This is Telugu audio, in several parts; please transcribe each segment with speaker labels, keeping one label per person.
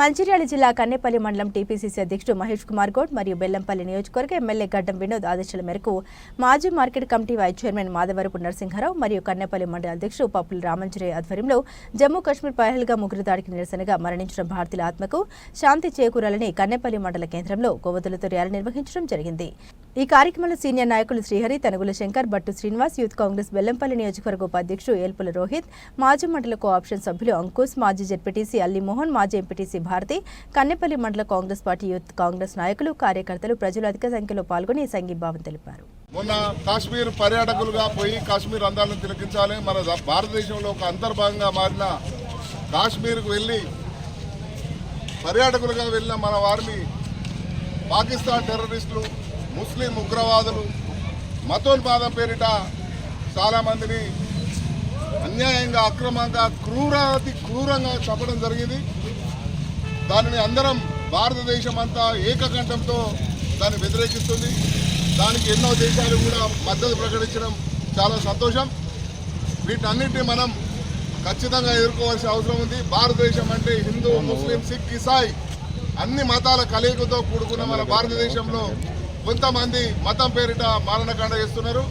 Speaker 1: మంచిర్యాల జిల్లా కన్నెపల్లి మండలం టీపీసీసీ అధ్యక్షుడు మహేష్ కుమార్ గౌడ్ మరియు బెల్లంపల్లి నియోజకవర్గ ఎమ్మెల్యే గడ్డం వినోద్ ఆదేశాల మేరకు మాజీ market committee vice chairman Madhavarapu Narasimharao మరియు కన్నెపల్లి మండల అధ్యక్షుడు పప్పుల రామంజరే ఆధ్వర్యంలో జమ్మూ కాశ్మీర్ పహల్గా ముగ్గురు దాడికి నిరసనగా మరణించిన భారతీయుల ఆత్మకు శాంతి చేకూరాలని కన్నెపల్లి మండల కేంద్రంలో కొవ్వతులతో ర్యాలీ నిర్వహించడం జరిగింది. ఈ కార్యక్రమంలో సీనియర్ నాయకులు శ్రీహరి తనుగుల శంకర్ భట్టు శ్రీనివాస్ యూత్ కాంగ్రెస్ బెల్లంపల్లి నియోజకవర్గ ఉపాధ్యక్షుడు ఏల్పుల రోహిత్ మాజీ మండల కోఆప్షన్ సభ్యులు అంకుష్ మాజీ జెడ్పీటీసీ అల్లి మోహన్ మాజీ ఎంపీటీసీ భారతి కన్నెపల్లి మండల కాంగ్రెస్ పార్టీ యూత్ కాంగ్రెస్ నాయకులు కార్యకర్తలు ప్రజలు అధిక సంఖ్యలో పాల్గొని సంఘీభావం తెలిపారు.
Speaker 2: మొన్న కాశ్మీర్ పర్యాటకులుగా పోయి కాశ్మీర్ అందాలను తిలకించాలి. మన భారతదేశంలో ఒక అంతర్భాగంగా మారిన కాశ్మీర్కు వెళ్ళి పర్యాటకులుగా వెళ్ళిన మన వారిని పాకిస్తాన్ టెర్రరిస్టులు ముస్లిం ఉగ్రవాదులు మతోన్మాదం పేరిట చాలామందిని అన్యాయంగా అక్రమంగా క్రూరాతి క్రూరంగా చంపడం జరిగింది. దానిని అందరం భారతదేశం అంతా ఏకకంఠంతో దాన్ని వ్యతిరేకిస్తుంది. దానికి ఎన్నో దేశాలు కూడా మద్దతు ప్రకటించడం చాలా సంతోషం. వీటన్నిటిని మనం ఖచ్చితంగా ఎదుర్కోవాల్సిన అవసరం ఉంది. భారతదేశం అంటే హిందూ ముస్లిం సిక్ ఇసాయి అన్ని మతాల కలయికతో కూడుకున్న మన భారతదేశంలో కొంతమంది మతం పేరిట మారణకాండ చేస్తున్నారు.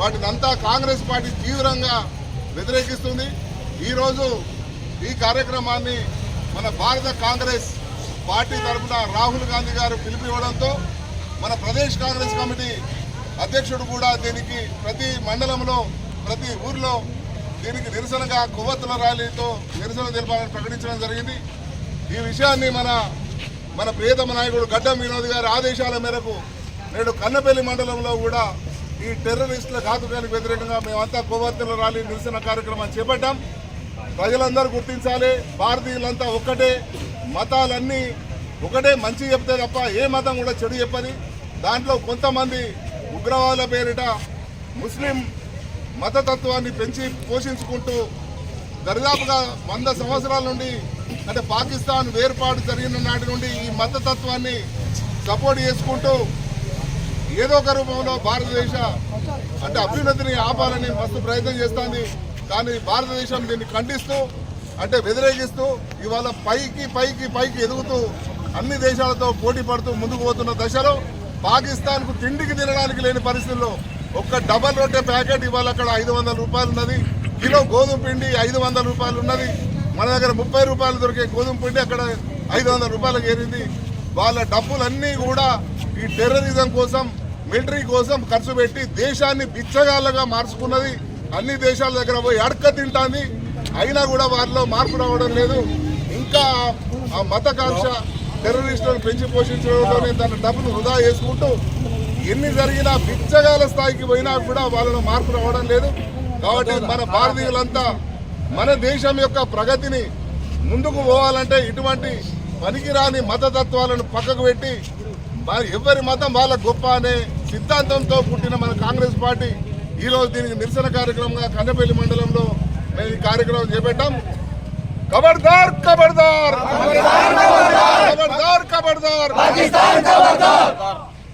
Speaker 2: వాటిని అంతా కాంగ్రెస్ పార్టీ తీవ్రంగా వ్యతిరేకిస్తుంది. ఈరోజు ఈ కార్యక్రమాన్ని మన భారత కాంగ్రెస్ పార్టీ తరఫున రాహుల్ గాంధీ గారు పిలిపివ్వడంతో మన ప్రదేశ్ కాంగ్రెస్ కమిటీ అధ్యక్షుడు కూడా దీనికి ప్రతి మండలంలో ప్రతి ఊర్లో దీనికి నిరసనగా కొవ్వొత్తుల ర్యాలీతో నిరసన తెలపాలని ప్రకటించడం జరిగింది. ఈ విషయాన్ని మన మన ప్రియతమ నాయకుడు గడ్డం వినోద్ గారి ఆదేశాల మేరకు నేడు కన్నపల్లి మండలంలో కూడా ఈ టెర్రరిస్టుల ఘాతుకానికి వ్యతిరేకంగా మేమంతా కొవ్వొత్తుల ర్యాలీ నిరసన కార్యక్రమాన్ని చేపట్టాం. ప్రజలందరూ గుర్తించాలి. భారతీయులంతా ఒక్కటే. మతాలన్నీ ఒకటే మంచి చెప్తే తప్ప ఏ మతం కూడా చెడు చెప్పని దాంట్లో కొంతమంది ఉగ్రవాదుల పేరిట ముస్లిం మతతత్వాన్ని పెంచి పోషించుకుంటూ దరిదాపుగా వంద సంవత్సరాల నుండి అంటే పాకిస్తాన్ వేర్పాటు జరిగిన నాటి నుండి ఈ మతతత్వాన్ని సపోర్ట్ చేసుకుంటూ ఏదో ఒక రూపంలో భారతదేశ అంటే అభ్యున్నతిని ఆపాలని మస్తు ప్రయత్నం చేస్తుంది. కానీ భారతదేశం దీన్ని ఖండిస్తూ అంటే వ్యతిరేకిస్తూ ఇవాళ పైకి పైకి పైకి ఎదుగుతూ అన్ని దేశాలతో పోటీ పడుతూ ముందుకు పోతున్న దశలో పాకిస్తాన్కు తిండికి తినడానికి లేని పరిస్థితుల్లో ఒక్క డబల్ రొట్టె ప్యాకెట్ ఇవాళ అక్కడ ఐదు వందల రూపాయలు ఉన్నది. కిలో గోధుమ పిండి ఐదు వందల రూపాయలు ఉన్నది. మన దగ్గర ముప్పై రూపాయలు దొరికే గోధుమ పిండి అక్కడ ఐదు వందల రూపాయలకు ఏరింది. వాళ్ళ డబ్బులన్నీ కూడా ఈ టెర్రరిజం కోసం మిలిటరీ కోసం ఖర్చు పెట్టి దేశాన్ని బిచ్చగాళ్ళగా మార్చుకున్నది అన్ని దేశాల దగ్గర పోయి అడక తింటాంది. అయినా కూడా వారిలో మార్పు రావడం లేదు. ఇంకా ఆ మతకాంక్ష టెర్రరిస్టులను పెంచి పోషించడంలోనే తన డబ్బును వృధా చేసుకుంటూ ఎన్ని జరిగినా బిచ్చగాల స్థాయికి పోయినా కూడా వాళ్ళలో మార్పు రావడం లేదు. కాబట్టి మన భారతీయులంతా మన దేశం యొక్క ప్రగతిని ముందుకు పోవాలంటే ఇటువంటి పనికిరాని మతతత్వాలను పక్కకు పెట్టి ఎవరి మతం వాళ్ళ గొప్ప అనే సిద్ధాంతంతో పుట్టిన మన కాంగ్రెస్ పార్టీ ఈరోజు దీనికి నిరసన కార్యక్రమంగా కన్నపల్లి మండలంలో మేము ఈ కార్యక్రమం చేపట్టాం. ఖబర్దార్ ఖబర్దార్ ఖబర్దార్ ఖబర్దార్